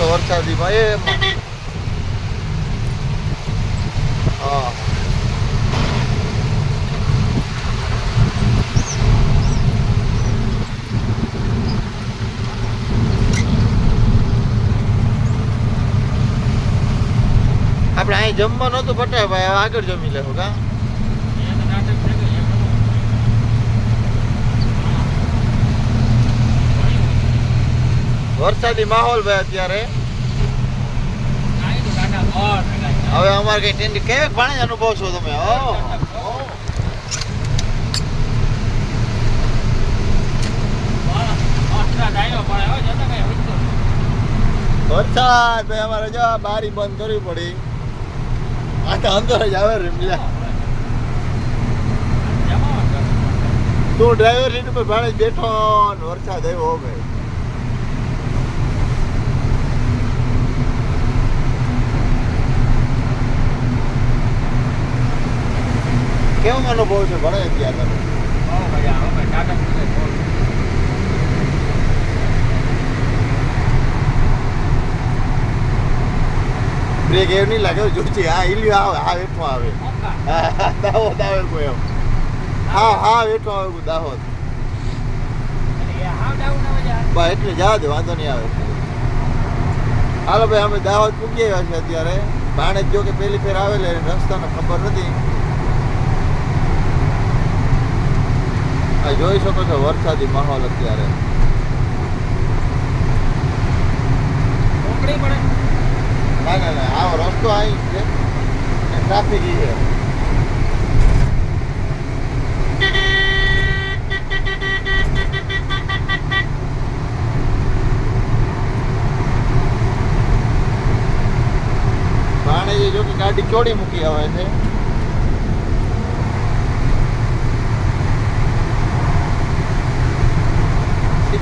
છો વરસાદીમાં એ હા આપણે અહીં જમવા નહોતું પટાય ભાઈ, હવે આગળ જમી લેવું, કા? વરસાદી માહોલ ભાઈ અત્યારે. હવે અમારે કઈ ઠંડી કેવી પાણી અનુભવ છો તમે? વરસાદ ભાઈ, અમારે જો બારી બંધ કરવી પડી. આ તો અંદર જ આવે રીમલા તું ડ્રાઈવર સીટ ઉપર ભાણે બેઠો વરસાદ આવ્યો ભાઈ. કેવો અનુભવ છે ભણે અત્યારે તમે બ્રેક એવું નહીં લાગે જોચી હા ઈલ્યું આવે હા વેઠો આવે દાહોદ આવે કોઈ એમ. હા હા વેઠો આવે કોઈ દાહોદ બા એટલે જવા દે વાંધો નહીં આવે. હાલો ભાઈ અમે દાહોદ પૂગી આવ્યા છે અત્યારે. ભાણે જો કે પહેલી ફેર આવેલા રસ્તાનો ખબર નથી. જોઈ શકો છો વરસાદી માહોલ અત્યારે. ના ના ના આવો રસ્તો અહીં છે. ટ્રાફિક છે. ભાણેજે જો કે ગાડી ચોડી મૂકી આવે છે સિત્તેર એસી ની સ્પીડ થઈ ગઈ છે અમારા અત્યારે હવે ભાણેજે જવું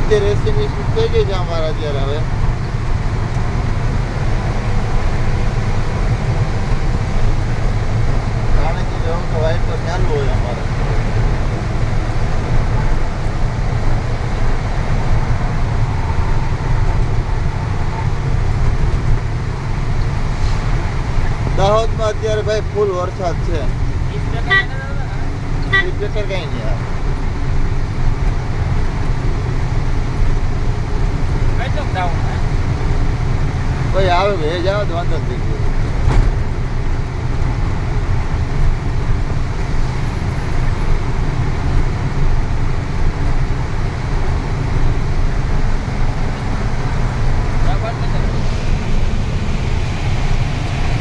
તો વાઇટ તો ચાલુ હોય અમારે દાહોદમાં અત્યારે ભાઈ ફૂલ વરસાદ છે સ્પીડ બ્રેકર કઈ નહીં આવે ભાઈ આવે એ જાવ તો વાંધો નથી